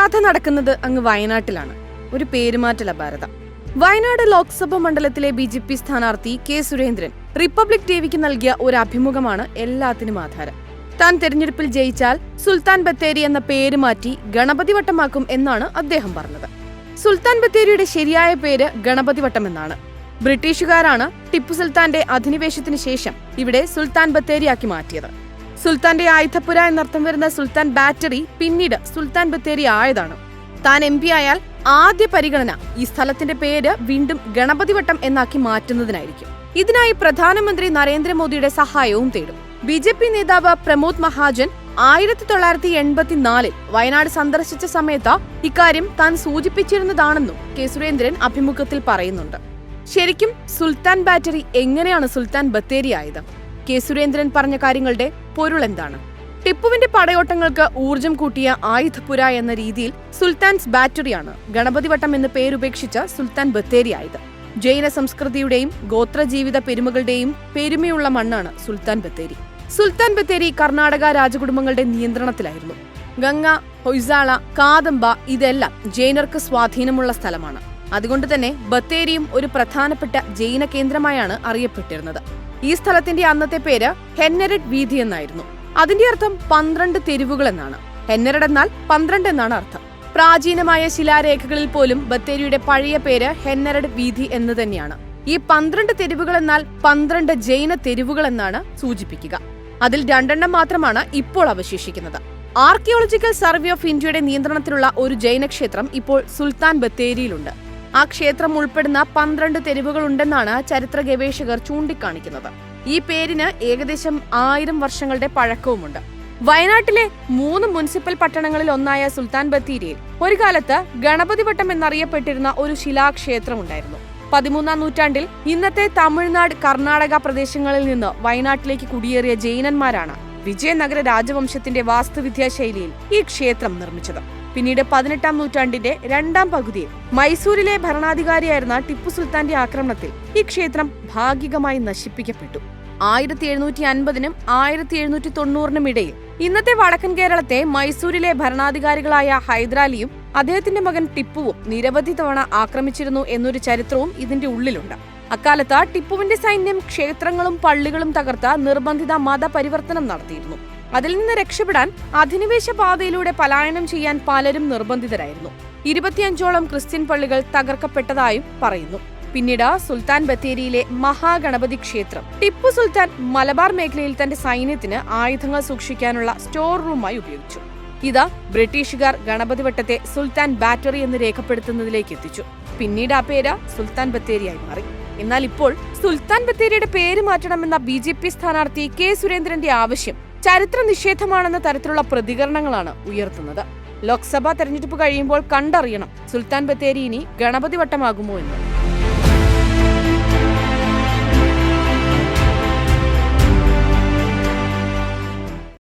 കഥ നടക്കുന്നത് അങ്ങ് വയനാട്ടിലാണ്. ഒരു പേരുമാറ്റല ഭാരത. വയനാട് ലോക്സഭ മണ്ഡലത്തിലെ ബി ജെ പി സ്ഥാനാർത്ഥി കെ സുരേന്ദ്രൻ റിപ്പബ്ലിക് ടിവിക്ക് നൽകിയ ഒരു അഭിമുഖമാണ് എല്ലാത്തിനും ആധാരം. താൻ തെരഞ്ഞെടുപ്പിൽ ജയിച്ചാൽ സുൽത്താൻ ബത്തേരി എന്ന പേര് മാറ്റി ഗണപതി വട്ടമാക്കും എന്നാണ് അദ്ദേഹം പറഞ്ഞത്. സുൽത്താൻ ബത്തേരിയുടെ ശരിയായ പേര് ഗണപതി വട്ടം എന്നാണ്. ബ്രിട്ടീഷുകാരാണ് ടിപ്പു സുൽത്താന്റെ അധിനിവേശത്തിന് ശേഷം ഇവിടെ സുൽത്താൻ ബത്തേരിയാക്കി മാറ്റിയത്. സുൽത്താന്റെ ആയുധപ്പുര എന്നർത്ഥം വരുന്ന സുൽത്താൻ ബാറ്ററി പിന്നീട് സുൽത്താൻ ബത്തേരി ആയതാണ്. താൻ എം ആയാൽ ആദ്യ പരിഗണന ഈ സ്ഥലത്തിന്റെ പേര് വീണ്ടും ഗണപതി വട്ടം എന്നാക്കി മാറ്റുന്നതിനായിരിക്കും. ഇതിനായി പ്രധാനമന്ത്രി നരേന്ദ്രമോദിയുടെ സഹായവും തേടും. ബി ജെ പി നേതാവ് പ്രമോദ് മഹാജൻ ആയിരത്തി തൊള്ളായിരത്തി എൺപത്തിനാലിൽ വയനാട് സന്ദർശിച്ച സമയത്ത് ഇക്കാര്യം താൻ സൂചിപ്പിച്ചിരുന്നതാണെന്നും കെ സുരേന്ദ്രൻ അഭിമുഖത്തിൽ പറയുന്നുണ്ട്. ശരിക്കും സുൽത്താൻ ബാറ്ററി എങ്ങനെയാണ് സുൽത്താൻ ബത്തേരി ആയത്? കെ സുരേന്ദ്രൻ പറഞ്ഞ കാര്യങ്ങളുടെ പൊരുൾ എന്താണ്? ടിപ്പുവിന്റെ പടയോട്ടങ്ങൾക്ക് ഊർജം കൂട്ടിയ ആയുധപുര എന്ന രീതിയിൽ സുൽത്താൻസ് ബാറ്ററിയാണ് ഗണപതിവട്ടം എന്ന് പേരുപേക്ഷിച്ച സുൽത്താൻ ബത്തേരി ആയത് ജൈന സംസ്കൃതിയുടെയും ഗോത്രജീവിത പെരുമകളുടെയും പെരുമയുള്ള മണ്ണാണ് സുൽത്താൻ ബത്തേരി. സുൽത്താൻ ബത്തേരി കർണാടക രാജകുടുംബങ്ങളുടെ നിയന്ത്രണത്തിലായിരുന്നു. ഗംഗ ഹൊയ്സാള കാദംബ ഇതെല്ലാം ജൈനർക്ക് സ്വാധീനമുള്ള സ്ഥലമാണ്. അതുകൊണ്ട് തന്നെ ബത്തേരിയും ഒരു പ്രധാനപ്പെട്ട ജൈന കേന്ദ്രമായാണ് അറിയപ്പെട്ടിരുന്നത്. ഈ സ്ഥലത്തിന്റെ അന്നത്തെ പേര് ഹെന്നരഡ് വീതി എന്നായിരുന്നു. അതിന്റെ അർത്ഥം പന്ത്രണ്ട് തെരുവുകൾ എന്നാണ്. ഹെന്നരഡ് എന്നാൽ പന്ത്രണ്ട് എന്നാണ് അർത്ഥം. പ്രാചീനമായ ശിലാരേഖകളിൽ പോലും ബത്തേരിയുടെ പഴയ പേര് ഹെന്നരഡ് വീതി എന്ന് തന്നെയാണ്. ഈ പന്ത്രണ്ട് തെരുവുകൾ എന്നാൽ പന്ത്രണ്ട് ജൈന തെരുവുകൾ എന്നാണ് സൂചിപ്പിക്കുക. അതിൽ രണ്ടെണ്ണം മാത്രമാണ് ഇപ്പോൾ അവശേഷിക്കുന്നത്. ആർക്കിയോളജിക്കൽ സർവേ ഓഫ് ഇന്ത്യയുടെ നിയന്ത്രണത്തിലുള്ള ഒരു ജൈനക്ഷേത്രം ഇപ്പോൾ സുൽത്താൻ ബത്തേരിയിലുണ്ട്. ആ ക്ഷേത്രം ഉൾപ്പെടുന്ന പന്ത്രണ്ട് തെരുവുകളുണ്ടെന്നാണ് ചരിത്ര ഗവേഷകർ ചൂണ്ടിക്കാണിക്കുന്നത്. ഈ പേരിന് ഏകദേശം ആയിരം വർഷങ്ങളുടെ പഴക്കവുമുണ്ട്. വയനാട്ടിലെ മൂന്ന് മുനിസിപ്പൽ പട്ടണങ്ങളിൽ ഒന്നായ സുൽത്താൻ ബത്തേരിയിൽ ഒരു കാലത്ത് ഗണപതി വട്ടം എന്നറിയപ്പെട്ടിരുന്ന ഒരു ശിലാക്ഷേത്രം ശിലാക്ഷേത്രമുണ്ടായിരുന്നു. പതിമൂന്നാം നൂറ്റാണ്ടിൽ ഇന്നത്തെ തമിഴ്നാട് കർണാടക പ്രദേശങ്ങളിൽ നിന്ന് വയനാട്ടിലേക്ക് കുടിയേറിയ ജൈനന്മാരാണ് വിജയനഗര രാജവംശത്തിന്റെ വാസ്തുവിദ്യാ ശൈലിയിൽ ഈ ക്ഷേത്രം നിർമ്മിച്ചത്. പിന്നീട് പതിനെട്ടാം നൂറ്റാണ്ടിന്റെ രണ്ടാം പകുതിയിൽ മൈസൂരിലെ ഭരണാധികാരിയായിരുന്ന ടിപ്പു സുൽത്താന്റെ ആക്രമണത്തിൽ ഈ ക്ഷേത്രം ഭാഗികമായി നശിപ്പിക്കപ്പെട്ടു. ആയിരത്തി എഴുന്നൂറ്റി അൻപതിനും ആയിരത്തി എഴുന്നൂറ്റി തൊണ്ണൂറിനും ഇടയിൽ ഇന്നത്തെ വടക്കൻ കേരളത്തെ മൈസൂരിലെ ഭരണാധികാരികളായ ഹൈദരാലിയും അദ്ദേഹത്തിന്റെ മകൻ ടിപ്പുവും നിരവധി തവണ ആക്രമിച്ചിരുന്നു എന്നൊരു ചരിത്രവും ഇതിന്റെ ഉള്ളിലുണ്ട്. അക്കാലത്ത് ടിപ്പുവിന്റെ സൈന്യം ക്ഷേത്രങ്ങളും പള്ളികളും തകർത്ത നിർബന്ധിത മതപരിവർത്തനം നടത്തിയിരുന്നു. അതിൽ നിന്ന് രക്ഷപ്പെടാൻ അധിനിവേശ പാതയിലൂടെ പലായനം ചെയ്യാൻ പലരും നിർബന്ധിതരായിരുന്നു. ഇരുപത്തിയഞ്ചോളം ക്രിസ്ത്യൻ പള്ളികൾ തകർക്കപ്പെട്ടതായും പറയുന്നു. പിന്നീട് സുൽത്താൻ ബത്തേരിയിലെ മഹാഗണപതി ക്ഷേത്രം. ടിപ്പു സുൽത്താൻ മലബാർ മേഖലയിൽ തന്റെ സൈന്യത്തിന് ആയുധങ്ങൾ സൂക്ഷിക്കാനുള്ള സ്റ്റോർ റൂമായി ഉപയോഗിച്ചു. ഇത് ബ്രിട്ടീഷുകാർ ഗണപതി വട്ടത്തെ സുൽത്താൻ ബാറ്ററി എന്ന് രേഖപ്പെടുത്തുന്നതിലേക്ക് എത്തിച്ചു. പിന്നീട് ആ പേര് സുൽത്താൻ ബത്തേരിയായി മാറി. എന്നാൽ ഇപ്പോൾ സുൽത്താൻ ബത്തേരിയുടെ പേര് മാറ്റണമെന്ന ബി ജെ പി സ്ഥാനാർത്ഥി കെ സുരേന്ദ്രന്റെ ആവശ്യം ചരിത്ര നിഷേധമാണെന്ന തരത്തിലുള്ള പ്രതികരണങ്ങളാണ് ഉയർത്തുന്നത്. ലോക്സഭാ തെരഞ്ഞെടുപ്പ് കഴിയുമ്പോൾ കണ്ടറിയണം സുൽത്താൻ ബത്തേരി ഇനി ഗണപതി വട്ടമാകുമോ എന്ന്.